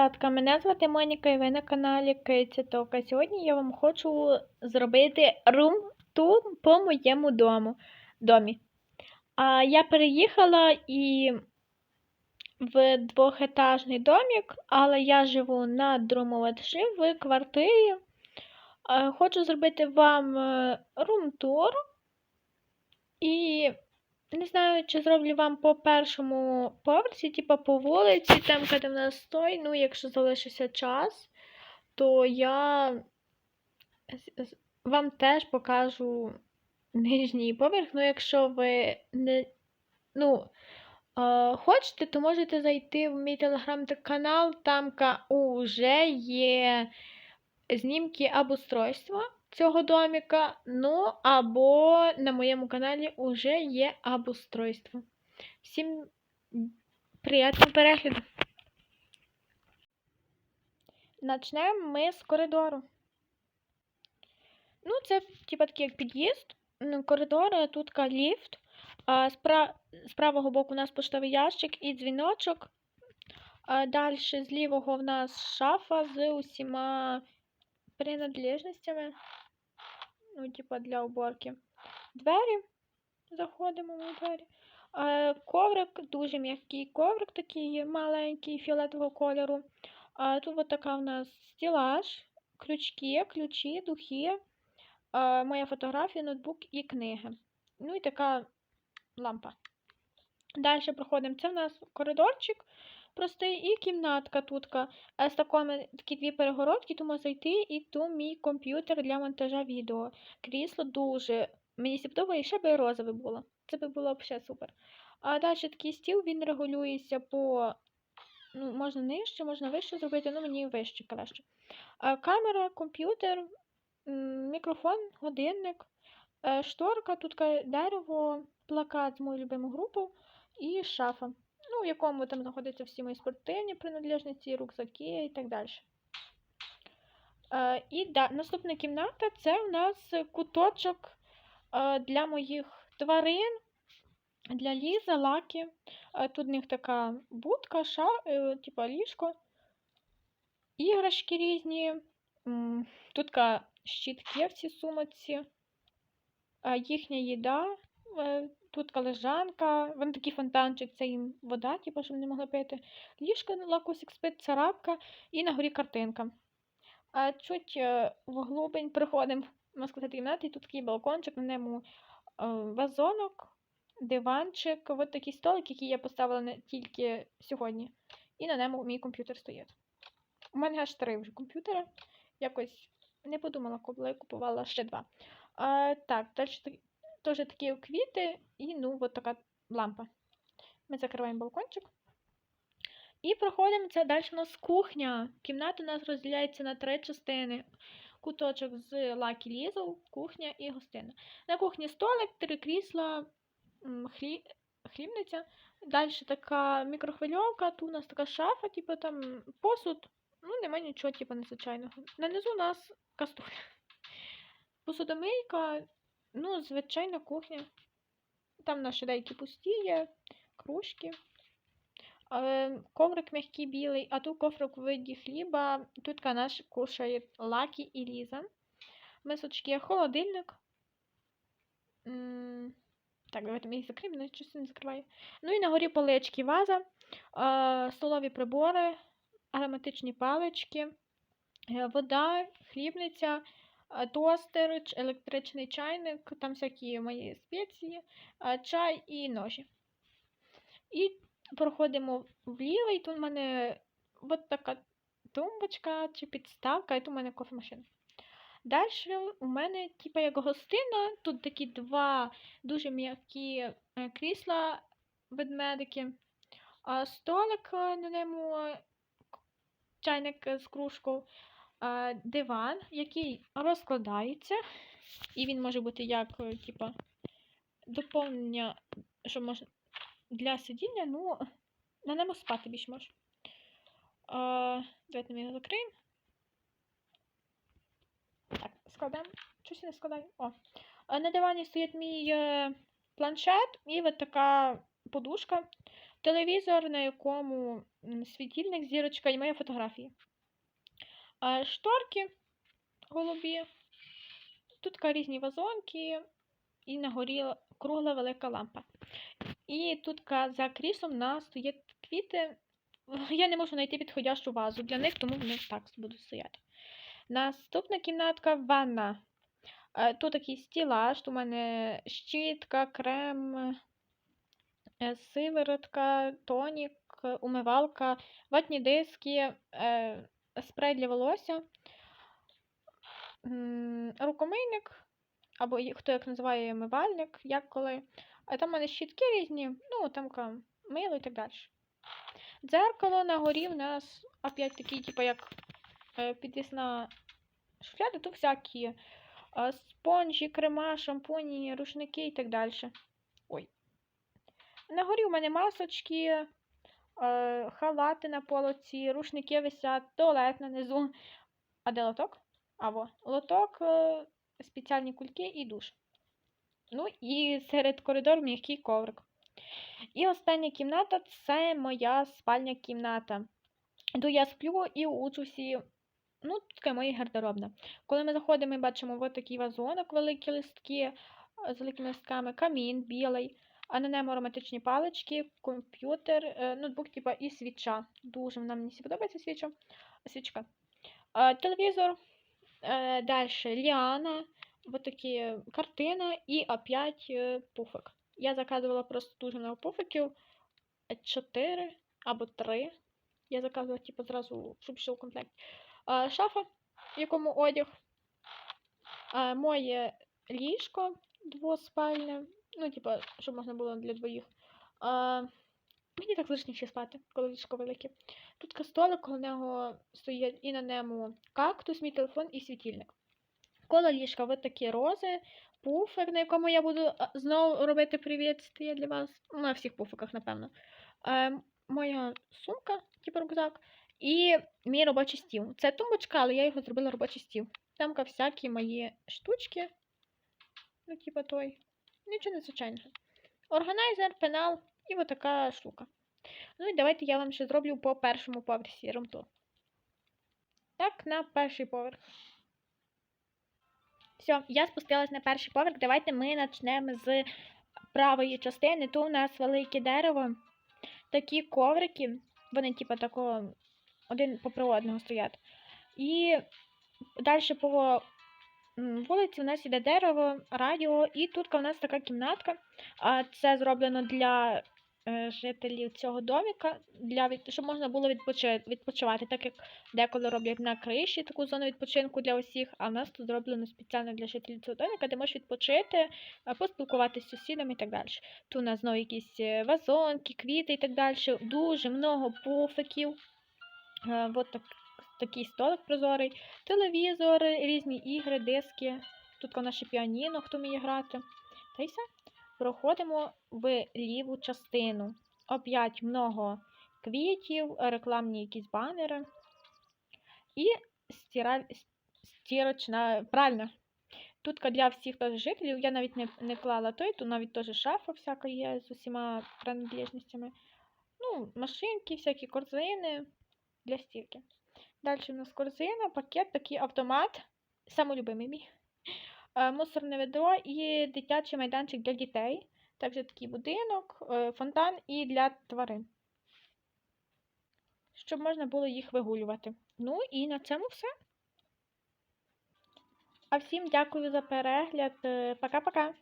малятка, мене звати Моніка і ви на каналі Киця Тока. Сьогодні я вам хочу зробити рум-тур по моєму дому, домі. А, я переїхала і в двохетажний домик, але я живу на другому етажі в квартирі. Хочу зробити вам е, рум-тур. Не знаю, чи зроблю вам по першому поверсі, типу по вулиці, там, де в нас стой. Ну, якщо залишиться час, то я вам теж покажу нижній поверх. Ну, якщо ви не ну, е, хочете, то можете зайти в мій телеграм-канал, там уже є знімки обустройства цього домика. Ну, або на моєму каналі вже є обустройство. Всім приємного перегляду. Начнемо ми з коридору. Ну, це типа такий як під'їзд. Коридор, тут ліфт. А з, з правого боку у нас поштовий ящик і дзвіночок. Далі з лівого в нас шафа з усіма принадлежностями. Ну, типа для уборки. Двері. Заходимо в двері. Е, коврик, дуже м'який коврик, такий маленький, фіолетового кольору. А тут от така у нас стелаж, крючки, ключі, духи, е, моя фотографія, ноутбук і книги. Ну і така лампа. Далі проходимо. Це в нас коридорчик простий і кімнатка тутка. З такими такі дві перегородки, тому зайти і тут мій комп'ютер для монтажа відео. Крісло дуже. Мені сподобає, ще би розове було. Це би було взагалі супер. А далі такий стіл, він регулюється по. Ну, можна нижче, можна вище зробити, ну мені вище краще. А, камера, комп'ютер, мікрофон, годинник, е, шторка, тут дерево, плакат з моєю любимою групою і шафа. Ну, в якому там знаходяться всі мої спортивні принадлежності, рюкзаки і так далі. Е, і да, наступна кімната це у нас куточок е, для моїх тварин, для Лізи, Лаки. Е, Тут в них така будка, ша, типа ліжко, іграшки різні. Тут ка щітки в цій сумочці, їхня їда, тут ка лежанка, вон такий фонтанчик, це їм вода, типу, щоб не могли пити. Ліжко лакусик спить, царапка і на горі картинка. А чуть е, вглубень приходимо, можна сказати, кімнати, і тут такий балкончик, на ньому е, вазонок, диванчик, от такий столик, який я поставила тільки сьогодні. І на ньому мій комп'ютер стоїть. У мене аж три вже комп'ютери. Якось не подумала, коли купувала ще два. А, так, далі теж такі квіти і ну, от така лампа. Ми закриваємо балкончик. І проходимо це далі у нас кухня. Кімната у нас розділяється на три частини. Куточок з Лакі Лізл, кухня і гостина. На кухні столик, три крісла, хлі... хлібниця. Далі така мікрохвильовка, тут у нас така шафа, типу там посуд. Ну, немає нічого, типу, незвичайного. Нанизу у нас кастуля. Посудомийка, ну, звичайна кухня. Там наші деякі пусті є, кружки. Коврик м'який білий, а тут коврик у виді хліба. Тут наш кушає Лакі і Ліза. Мисочки, холодильник. Так, давайте ми їх закриємо, але щось не закриваю. Ну і на горі полички, ваза, столові прибори, ароматичні палички, е, вода, хлібниця, тостер, електричний чайник, там всякі мої спеції, чай і ножі. І проходимо вліво, і тут в мене от така тумбочка чи підставка, і тут у мене кофемашина. Далі у мене, типа, як гостина, тут такі два дуже м'які е, крісла ведмедики, столик е, на ньому е, чайник з кружкою, диван, який розкладається, і він може бути як, е, типа, доповнення, що можна для сидіння, ну, на ньому спати більш може. Давайте ми його закриємо. Так, складемо. Щось я не складаю. О. На дивані стоїть мій е, планшет і от така подушка. телевізор, на якому світильник, зірочка і мої фотографії. Шторки голубі. Тут різні вазонки, і на горі кругла велика лампа. І тут за кріслом нас стоять квіти. Я не можу знайти підходящу вазу для них, тому вони так будуть стояти. Наступна кімнатка ванна. Тут такий стілаж, у мене щітка, крем, е, сиворотка, тонік, умивалка, ватні диски, е, спрей для волосся, рукомийник, або хто як називає мивальник, як коли. А там у мене щітки різні, ну там мило і так далі. Дзеркало на горі в нас опять такий, типу, як е, підвісна шуфляда, тут всякі спонжі, крема, шампуні, рушники і так далі. Ой. На горі у мене масочки, халати на полоці, рушники висять, туалет нанизу. А де лоток? Або лоток, е, спеціальні кульки і душ. Ну і серед коридору м'який коврик. І остання кімната це моя спальня кімната. Тут я сплю і учуся. Ну, така моя гардеробна. Коли ми заходимо, ми бачимо ось такий вазонок, великі листки е, з великими листками, камін білий, а на ньому ароматичні палички, комп'ютер, е, ноутбук, типа, і свіча. Дуже вона мені подобається свіча. свічка. Е, Телевізор, е, далі ліана, такі картина і опять пуфик. Я заказувала просто дуже много пуфиків. 4 або 3. Я заказувала, типу, зразу, щоб йшов комплект. Шафа, в якому одяг. Моє ліжко двоспальне. Ну, типу, щоб можна було для двоїх. А, мені так зручніше спати, коли ліжко велике. Тут ка столик, коло нього стоїть і на ньому кактус, мій телефон і світильник. Коло ліжка ось такі рози, пуфик, на якому я буду знову робити привіт для вас. Ну, На всіх пуфиках, напевно. Е, моя сумка, типу рюкзак, і мій робочий стіл. Це тумбочка, але я його зробила робочий стіл. Там ка всякі мої штучки. Ну, типу той. Нічого незвичайного. Органайзер, пенал і от така штука. Ну і давайте я вам ще зроблю по першому поверсі ремтур. Так, на перший поверх. Все, я спустилась на перший поверх. Давайте ми почнемо з правої частини. Тут у нас велике дерево, такі коврики, вони, типу, такого один попри одного стоять. І далі по вулиці у нас іде дерево, радіо, і тут у нас така кімнатка. А це зроблено для е, жителів цього доміка, для від... щоб можна було відпочи... відпочивати, так як деколи роблять на криші таку зону відпочинку для усіх, а в нас тут зроблено спеціально для жителів цього доміка, де можеш відпочити, поспілкуватися з сусідами і так далі. Тут у нас знову якісь е, вазонки, квіти і так далі. Дуже много пуфиків. Е, от так, такий столик прозорий, телевізор, різні ігри, диски. Тут у піаніно, хто вміє грати. Та й все. Проходимо в ліву частину. Опять много квітів, рекламні якісь банери. І стираль... стірочна пральня. Тут для всіх теж жителів, я навіть не, не клала той, тут навіть теж шафа всяка є з усіма принадлежностями. Ну, машинки, всякі корзини для стірки. Далі у нас корзина, пакет, такий автомат, самолюбимий мій. Е, Мусорне ведро і дитячий майданчик для дітей. Також такий будинок, е, фонтан і для тварин. Щоб можна було їх вигулювати. Ну і на цьому все. А всім дякую за перегляд. Е, Пока-пока.